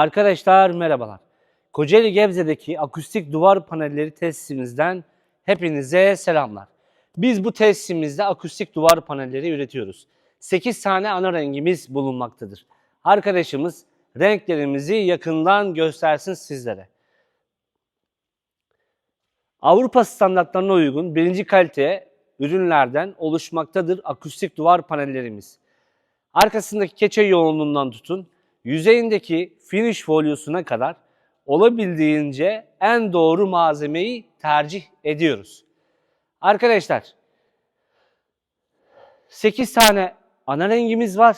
Arkadaşlar merhabalar. Kocaeli Gebze'deki akustik duvar panelleri tesisimizden hepinize selamlar. Biz bu tesisimizde akustik duvar panelleri üretiyoruz. 8 tane ana rengimiz bulunmaktadır. Arkadaşımız renklerimizi yakından göstersin sizlere. Avrupa standartlarına uygun birinci kalite ürünlerden oluşmaktadır akustik duvar panellerimiz. Arkasındaki keçe yoğunluğundan tutun, yüzeyindeki finish folyosuna kadar olabildiğince en doğru malzemeyi tercih ediyoruz. Arkadaşlar 8 tane ana rengimiz var.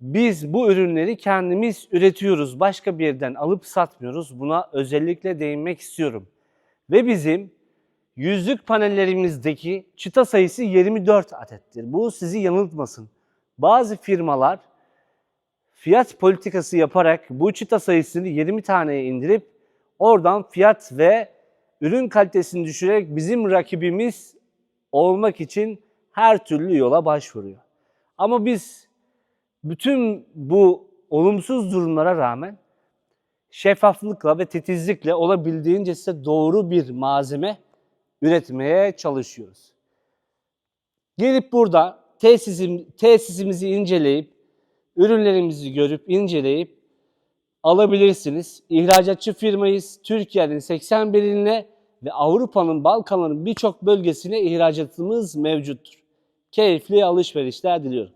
Biz bu ürünleri kendimiz üretiyoruz. Başka bir yerden alıp satmıyoruz. Buna özellikle değinmek istiyorum. Ve bizim yüzlük panellerimizdeki çıta sayısı 24 adettir. Bu sizi yanıltmasın. Bazı firmalar fiyat politikası yaparak bu çıta sayısını 20 taneye indirip oradan fiyat ve ürün kalitesini düşürerek bizim rakibimiz olmak için her türlü yola başvuruyor. Ama biz bütün bu olumsuz durumlara rağmen şeffaflıkla ve titizlikle olabildiğince size doğru bir malzeme üretmeye çalışıyoruz. Gelip burada tesisim, tesisimizi inceleyip, ürünlerimizi görüp inceleyip alabilirsiniz. İhracatçı firmayız. Türkiye'nin 81 iline ve Avrupa'nın Balkanların birçok bölgesine ihracatımız mevcuttur. Keyifli alışverişler diliyorum.